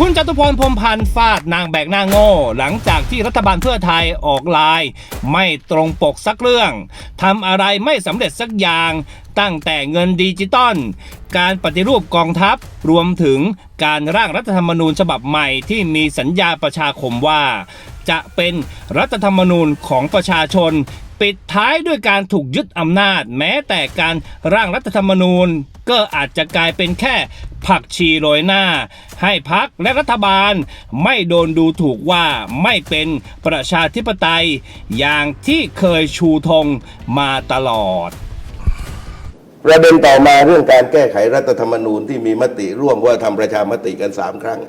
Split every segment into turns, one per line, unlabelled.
คุณจตุพรพรมพันธ์ฟาดนางแบกหน้าโง่ หลังจากที่รัฐบาลเพื่อไทยออกลาย ไม่ตรงปกสักเรื่องทำอะไรไม่สำเร็จสักอย่าง ตั้งแต่เงินดิจิตอลการปฏิรูปกองทัพรวมถึงการร่างรัฐธรรมนูญฉบับใหม่ที่มีสัญญาประชาคมว่า จะเป็นรัฐธรรมนูญของประชาชน ปิดท้ายด้วยการถูกยึดอำนาจ แม้แต่การร่างรัฐธรรมนูญ ก็อาจจะกลายเป็นแค่ผักชีโรยหน้า ให้พักและรัฐบาล ไม่โดนดูถูกว่าไม่เป็นประชาธิปไตย อย่างที่เคยชูธงมาตลอด
ประเด็นต่อมาเรื่องการแก้ไขรัฐธรรมนูญที่มีมติร่วมว่าทำประชามติกันสามครั้ง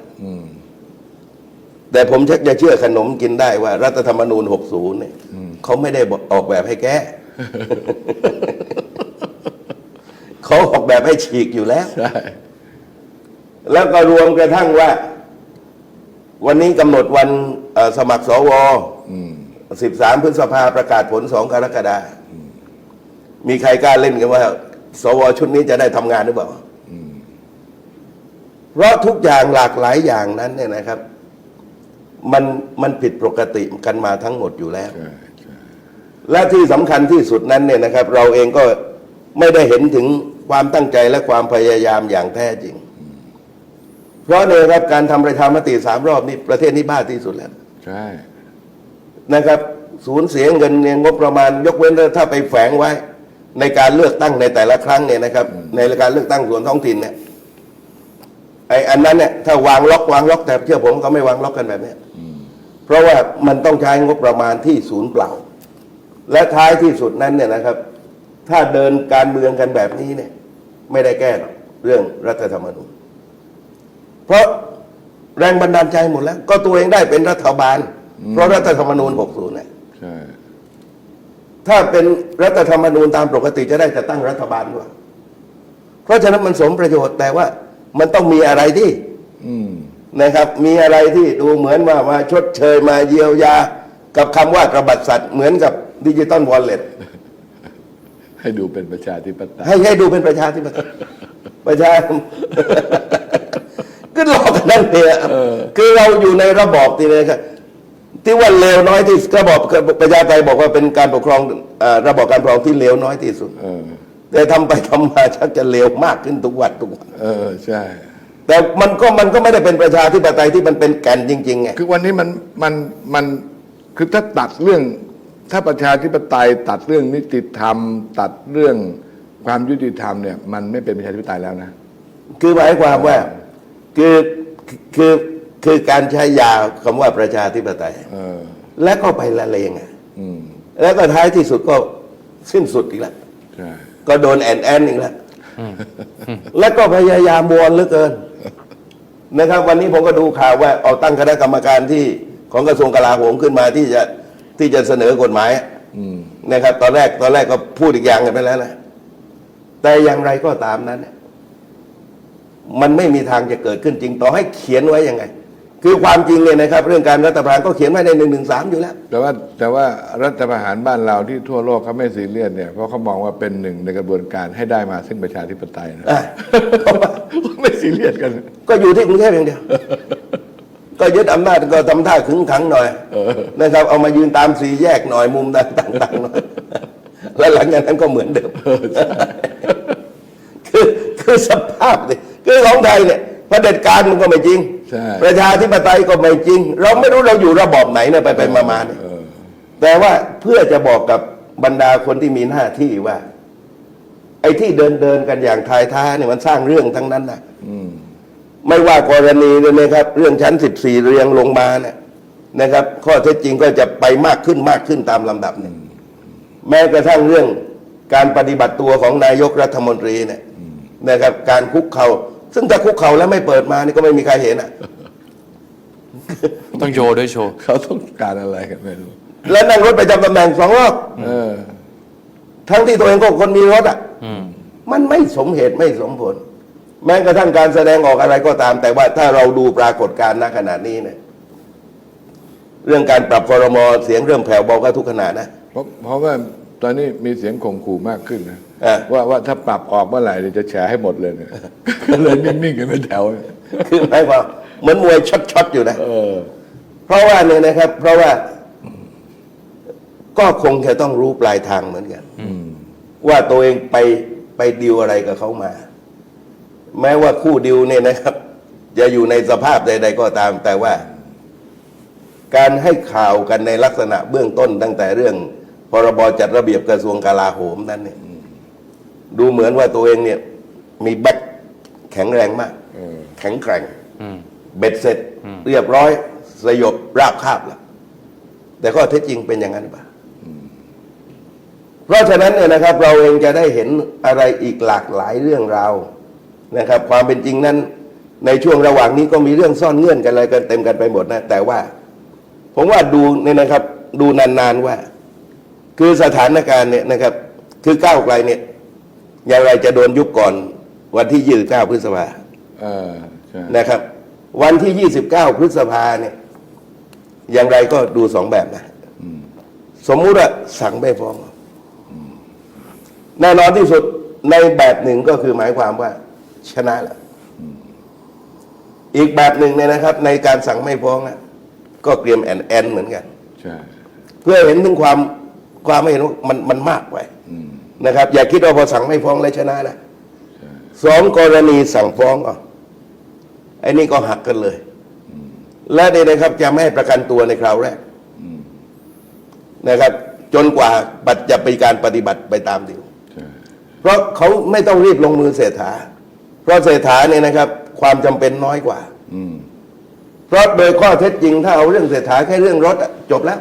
แต่ผมชักจะเชื่อขนมกินได้ว่า รัฐธรรมนูญ 60 เนี่ยเขาไม่ได้ออกแบบให้แก้ เขาออกแบบให้ฉีกอยู่แล้ว
ใช่
แล้วก็รวมกระทั่งว่า วันนี้กำหนดวันเอ่อสมัครสว13พฤษภาประกาศผล2กรกฎาคมมีใครกล้าเล่นกันว่า สวชุดนี้จะได้ทำงานหรือเปล่าเพราะทุกอย่างหลากหลายอย่างนั้นเนี่ยนะครับ มันมันผิดปกติกันมาทั้งหมดอยู่แล้ว
ใช่ใช่
และที่สำคัญที่สุดนั้นเนี่ยนะครับ เราเองก็ไม่ได้เห็นถึง ความตั้งใจและความพยายามอย่างแท้จริง เพราะเนี่ยครับการทำประชามติสามรอบนี่ประเทศนี้บ้าที่สุดแล้ว
ใช่
นะครับสูญเสียเงินเนี่ยงบประมาณ ยกเว้นถ้าไปแฝงไว้ ในการเลือกตั้งในแต่ละครั้งเนี่ยนะครับ ในการเลือกตั้งส่วนท้องถิ่นเนี่ยไออันนั้นเนี่ยถ้าวางล็อกวางล็อกแต่เชื่อผมเขาไม่วางล็อกกันแบบเนี้ยเพราะว่ามันต้องใช้งบประมาณที่ศูนย์เปล่า และท้ายที่สุดนั้นเนี่ยนะครับ ถ้าเดินการเมืองกันแบบนี้เนี่ย ไม่ได้แก้หรอกเรื่องรัฐธรรมนูญเพราะแรงบันดาลใจหมดแล้ว ก็ตัวเองได้เป็นรัฐบาล เพราะรัฐธรรมนูญ 60เนี่ย
ใช่
ถ้าเป็นรัฐธรรมนูญตามปกติจะได้จะตั้งรัฐบาลด้วยเพราะฉะนั้นมันสมประโยชน์แต่ว่ามันต้องมีอะไรที่
อืม
นะครับ มีอะไรที่ดูเหมือนว่ามาชดเชยมาเยียวยา กับคำว่ากระบัดสัตว์เหมือนกับดิจิตอลวอลเล็ต
ให้ดูเป็นประชาธิปไตย
ให้ให้ดูเป็นประชาธิปไตยประชา ก็หลอกกันนั่นเนี่ยคือเราอยู่ในระบอบที่นะครับที่ว่าเลวน้อยที่ระบอบประชาธิปไตยบอกว่าเป็นการปกครองเอ่อระบอบการปกครองที่เลวน้อยที่สุด
เออ
แต่ทำไปทำมาชักจะเลวมากขึ้นทุกวันทุกวัน
เออใช่
แต่มันก็มันก็ไม่ได้เป็นประชาธิปไตยที่มันเป็นแก่นจริงๆไง
คือวันนี้มันมันมันคือถ้าตัดเรื่อง ถ้าประชาธิปไตยตัดเรื่องนิติธรรม ตัดเรื่องความยุติธรรมเนี่ย มันไม่เป็นประชาธิปไตยแล้วนะ
คือหมายความว่าคือคือคือการใช้ยาคำว่าประชาธิปไตย
เออ
และก็ไปละเลงอะ
อืม
แล้วก็ท้ายที่สุดก็สิ้นสุดอีกแล้ว
ใช่
ก็โดนแอนแอนอีกแล้ว แล้วก็พยายามวนเหลือเกิน นะครับ วันนี้ผมก็ดูข่าวว่าเอาตั้งคณะกรรมการที่ของกระทรวงกลาโหมขึ้นมาที่จะ ที่จะเสนอกฎหมาย
อืม
นะครับ ตอนแรกตอนแรกก็พูดอีกอย่างกันไปแล้วนะแต่อย่างไรก็ตามนั้นเนี่ยมันไม่มีทางจะเกิดขึ้นจริง ต่อให้เขียนไว้ยังไง คือความจริงเนี่ยนะครับ เรื่องการรัฐประหารก็เขียนไว้ในหนึ่งหนึ่งสามอยู่แล้ว
แต่ว่าแต่ว่ารัฐประหารบ้านเราที่ทั่วโลกเขาไม่ซีเรียสเนี่ยเพราะเขามองว่าเป็นหนึ่งในกระบวนการให้ได้มาซึ่งประชาธิปไตยนะ
อะ
ไม่ซีเรียสกัน
ก็อยู่ที่กรุงเทพอย่างเดียวก็ ยึดอำนาจก็ทำท่าขึงขังหน่อยนะครับ เอามายืนตามสีแยกหน่อยมุมต่างๆหน่อยแล้วหลังจากนั้นก็เหมือนเดิมคือคือสภาพนี่คือของไทยเนี่ยเผด็จการมันก็ไม่จริง
ใช่
ประชาธิปไตยก็ไม่จริง เราไม่รู้เราอยู่ระบอบไหนเนี่ยไปไปมามาเนี่ย
เออ
แต่ว่าเพื่อจะบอกกับบรรดาคนที่มีหน้าที่ว่า ไอ้ที่เดินเดินๆกันอย่างทายท้าเนี่ยมันสร้างเรื่องทั้งนั้นนะ
อืม
ไม่ว่ากรณีเลยนะครับ เรื่องชั้น 14 เรียงลงมาเนี่ยนะครับ ข้อเท็จจริงก็จะไปมากขึ้นมากขึ้นตามลำดับเนี่ยแม้กระทั่งเรื่องการปฏิบัติตัวของนายกรัฐมนตรีเนี่ยนะครับ การคุกเขา่าซึ่งถ้าคุกเข่าแล้วไม่เปิดมานี่ก็ไม่มีใครเห็นอะ
ต้องโชว์ด้วยโชว์
เขาต้องการอะไรกันไม่รู้
แล้วนั่งรถไปจำตำแหน่งสองรอบ
เออ
ทั้งที่ตัวเองก็คนมีรถอะ
อืม
มันไม่สมเหตุไม่สมผล แม้กระทั่งการแสดงออกอะไรก็ตาม แต่ว่าถ้าเราดูปรากฏการณ์ณขณะนี้เนี่ยเรื่องการปรับฟอรมอเสียงเริ่มแผ่วเบาก็ทุกขณะนะ
เพราะเพราะว่าตอนนี้มีเสียงข่มขู่มากขึ้นนะ
อะ
ว่าว่าถ้าปรับออกเมื่อไหร่เนี่ยจะแฉให้หมดเลยเนี่ย ก็เลยนิ่งๆกันเป็นแถว
คือหมายความเหมือนมวยช็อตๆอยู่นะ
เออ
เพราะว่าเนี่ยนะครับ เพราะว่าก็คงจะต้องรู้ปลายทางเหมือนกัน
อืม
ว่าตัวเองไปไปดิวอะไรกับเขามา แม้ว่าคู่ดิวเนี่ยนะครับ จะอยู่ในสภาพใด ๆ ก็ตาม แต่ว่า การให้ข่าวกันในลักษณะเบื้องต้นตั้งแต่เรื่อง พรบจัดระเบียบกระทรวงกลาโหมนั้นเนี่ยดูเหมือนว่าตัวเองเนี่ย มีแบ็คแข็งแรงมากแข็งแกร่งเบ็ดเสร็จ เรียบร้อย สยบราบคาบแล้วแต่ข้อเท็จจริงเป็นอย่างนั้นหรือเปล่าเพราะฉะนั้นเนี่ยนะครับ เราเองจะได้เห็นอะไรอีกหลากหลายเรื่องราว นะครับ ความเป็นจริงนั้น ในช่วงระหว่างนี้ก็มีเรื่องซ่อนเงื่อนกันอะไรกันเต็มกันไปหมดนะ แต่ว่า ผมว่าดูเนี่ยนะครับ ดูนานๆว่า คือสถานการณ์เนี่ยนะครับ คือก้าวไกลเนี่ย อย่างไรจะโดนยุบก่อน วันที่29พฤษภา
เออใช่
นะครับ วันที่29พฤษภาเนี่ย อย่างไรก็ดูสองแบบนะสมมุติว่าสั่งไม่ฟ้องแน่นอนที่สุดในแบบหนึ่งก็คือหมายความว่า ชนะแล้วอีกแบบหนึ่งเนี่ยนะครับ ในการสั่งไม่ฟ้องนะก็เตรียมแอนแอนเหมือนกัน
ใช่
เพื่อเห็นถึงความความไม่เห็นว่ามันมันมากไป
อืม
นะครับ อย่าคิดว่าพอสั่งไม่ฟ้องแล้วชนะนะ
ใช่
สองกรณีสั่งฟ้องอะไอ้นี่ก็หักกันเลย และเนี่ยนะครับ จะไม่ให้ประกันตัวในคราวแรกนะครับ จนกว่าบัตรจะเป็นการปฏิบัติไปตามดีล
ใช่
เพราะเขาไม่ต้องรีบลงมือเศรษฐา เพราะเศรษฐาเนี่ยนะครับ ความจำเป็นน้อยกว่า
อืม
เพราะโดยข้อเท็จจริง ถ้าเอาเรื่องเศรษฐาแค่เรื่องรถอะจบแล้ว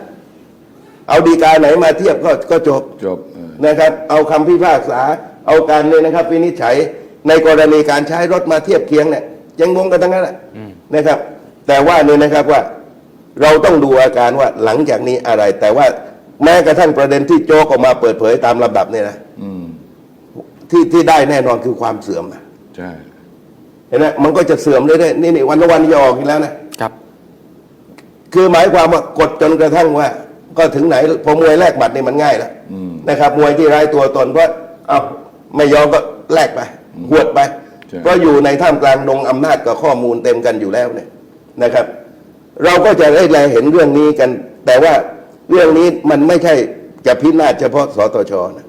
เอาดีกาไหนมาเทียบก็ก็จบ
จบเออ
นะครับ เอาคำพิพากษาเอาการเนี่ยนะครับวินิจฉัยในกรณีการใช้รถมาเทียบเคียงเนี่ยยังงงกันทั้งนั้นแหละนะครับ แต่ว่าเนี่ยนะครับว่า เราต้องดูอาการว่าหลังจากนี้อะไร แต่ว่าแม้กระทั่งประเด็นที่โจ๊กออกมาเปิดเผยตามลำดับเนี่ยนะ
อืม
ที่ที่ได้แน่นอนคือความเสื่อมนะ
ใช่
เห็นไหมมันก็จะเสื่อมเรื่อยๆนี่นี่วันละวันจะออกอีกแล้วนะ
ครับ
คือหมายความว่ากดจนกระทั่งว่า ก็ถึงไหนพอมวยแลกบัตรนี่มันง่ายแล้ว
อืม
นะครับ มวยที่ไร้ตัวตนเพราะเอาไม่ยอมก็แลกไปหวดไป
ใช่
เพราะอยู่ในท่ามกลางดงอำนาจกับข้อมูลเต็มกันอยู่แล้วเนี่ยนะครับ เราก็จะได้แลเห็นเรื่องนี้กัน แต่ว่าเรื่องนี้มันไม่ใช่จะพินาศเฉพาะสตชนะ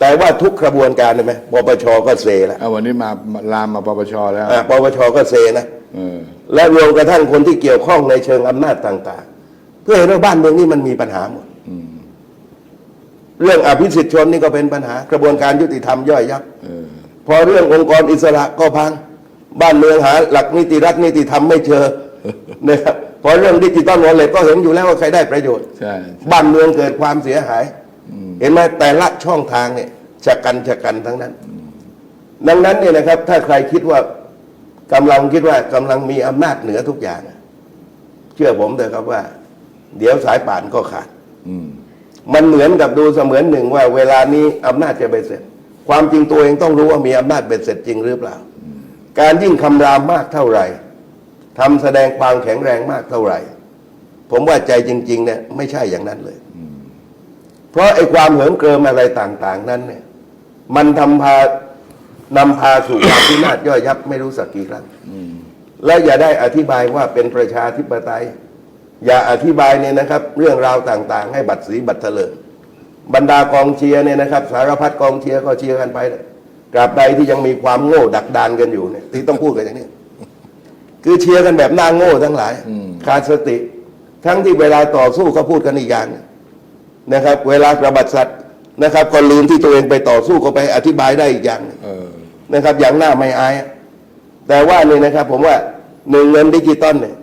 แต่ว่าทุกกระบวนการใช่ไหมปปชก็เซแล้ว
เอาวันนี้มามาลามมาปปชแล้ว
อะปปชก็เซนะ
เออ
และรวมกระทั่งคนที่เกี่ยวข้องในเชิงอำนาจต่าง ๆ เพื่อเห็นว่าบ้านเมืองนี้มันมีปัญหาหมด
อืม
เรื่องอภิสิทธิชนนี่ก็เป็นปัญหา กระบวนการยุติธรรมย่อยยับ
เออ
พอเรื่ององค์กรอิสระก็พัง บ้านเมืองหา หลักนิติรัฐนิติธรรมไม่เจอนะครับพอเรื่องดิจิตอลวอลเล็ตก็เห็นอยู่แล้วว่าใครได้ประโยชน์
ใช่
บ้านเมืองเกิดความเสียหาย เห็นไหมแต่ละช่องทางเนี่ยชะกันชะกันทั้งนั้น ดังนั้นเนี่ยนะครับ ถ้าใครคิดว่ากำลังคิดว่ากำลังมีอำนาจเหนือทุกอย่างอะเชื่อผมเถอะครับว่า เดี๋ยวสายป่านก็ขาด
อืม
มันเหมือนกับดูเสมือนหนึ่งว่า เวลานี้อำนาจจะไปเสร็จ ความจริงตัวเองต้องรู้ว่ามีอำนาจเบ็ดเสร็จจริงหรือเปล่า การยิ่งคำรามมากเท่าไหร่ทำแสดงความแข็งแรงมากเท่าไหร่ ผมว่าใจจริง ๆ เนี่ยไม่ใช่อย่างนั้นเลย เพราะไอ้ความเหิมเกริมอะไรต่าง ๆ นั้นเนี่ย มันทำพานำพาสู่ความพินาศย่อยยับไม่รู้สักกี่ครั้งและอย่าได้อธิบายว่าเป็นประชาธิปไตย อย่าอธิบายเนี่ยนะครับ เรื่องราวต่าง ๆ ให้บัตรสีบัตรเถลิงบรรดากองเชียร์เนี่ยนะครับ สารพัดกองเชียร์ก็เชียร์กันไปนะตราบใดที่ยังมีความโง่ดักดานกันอยู่เนี่ยที่ต้องพูดกันอย่างนี้คือเชียร์กันแบบหน้าโง่ทั้งหลาย
อืม
ขาดสติ ทั้งที่เวลาต่อสู้ก็พูดกันอีกอย่างห นึ่งนะครับ เวลากระบัดสัตว์นะครับ ก็ลืมที่ตัวเองไปต่อสู้ก็ไปอธิบายได้อีกอย่างหนึ่ง
เออ
นะครับ อย่างหน้าไม่อายอะแต่ว่านี่นะครับ ผมว่าหนึ่งเงินดิจิตอลเนี่ย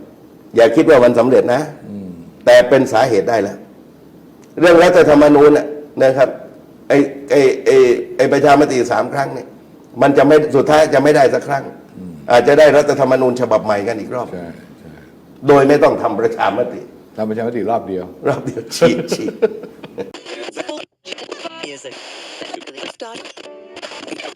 อย่าคิดว่ามันสำเร็จนะแต่เป็นสาเหตุได้แล้ว เรื่องรัฐธรรมนูญน่ะนะครับไอ้ไอ้ไอ้ไอ้ประชามติสามครั้งเนี่ยมันจะไม่สุดท้ายจะไม่ได้สักครั้ง อาจจะได้รัฐธรรมนูญฉบับใหม่กันอีกรอบ
ใช่ใช่
โดยไม่ต้องทำประชามติ
ทำประชามติรอบเดียว
รอบเดียวฉีดฉีด God